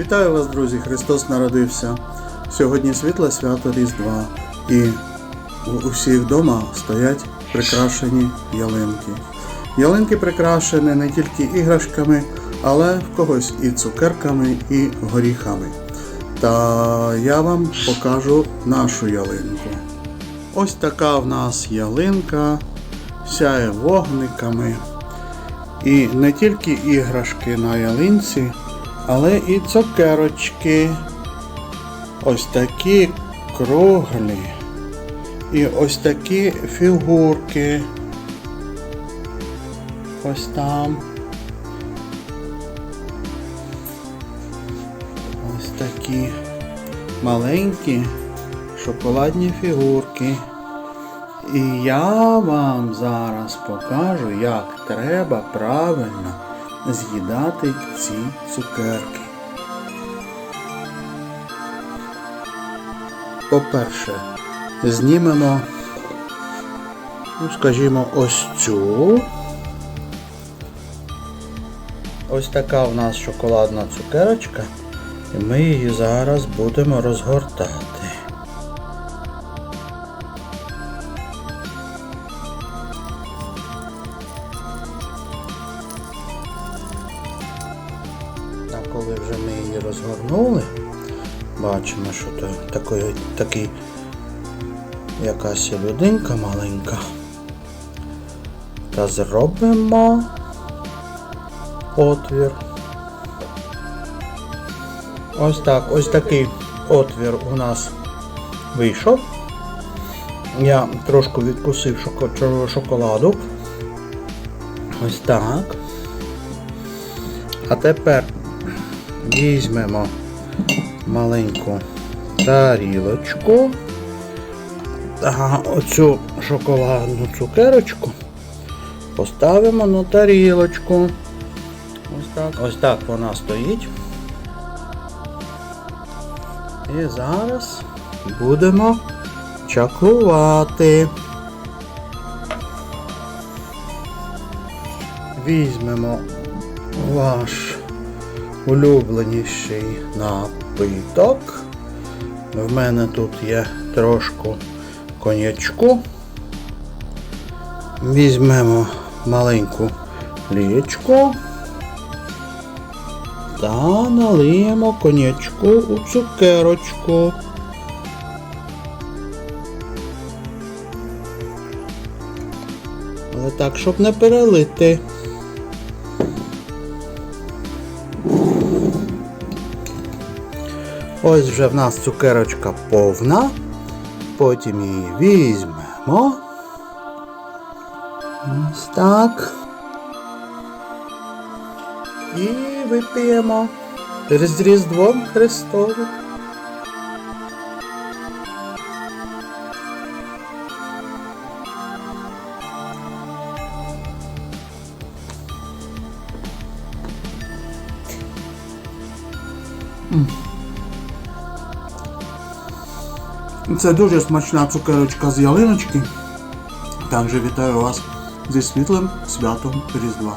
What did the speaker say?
Вітаю вас, друзі! Христос народився. Сьогодні світле свято Різдва, і у усіх вдома стоять прикрашені ялинки. Ялинки прикрашені не тільки іграшками, але в когось і цукерками, і горіхами. Та я вам покажу нашу ялинку. Ось така в нас ялинка, сяє вогниками. І не тільки іграшки на ялинці, але і цукерочки. Ось такі круглі. І ось такі фігурки. Ось там. Ось такі маленькі шоколадні фігурки. І я вам зараз покажу, як треба правильно з'їдати ці цукерки. По-перше, знімемо, ну, скажімо, ось цю. Ось така у нас шоколадна цукерочка, і ми її зараз будемо розгортати. А коли вже ми її розгорнули, бачимо, що то такий, такий якась людинка маленька. Та зробимо отвір. Ось так, ось такий отвір у нас вийшов. Я трошки відкусив шоко- шоколаду. Ось так. А тепер візьмемо маленьку тарілочку. Та оцю шоколадну цукерочку поставимо на тарілочку. Ось так. Ось так вона стоїть. І зараз будемо чаклувати. Візьмемо ваш улюбленіший напиток. В мене тут є трошку коньячку. Візьмемо маленьку лічку та налиємо коньячку у цукерочку. Але так, щоб не перелити. Ось вже в нас цукерочка повна. Потім її візьмемо. Ось так. І вип'ємо з Різдвом Христовим. Це дуже смачна цукерочка з ялиночки. Також вітаю вас зі світлим святом Різдва.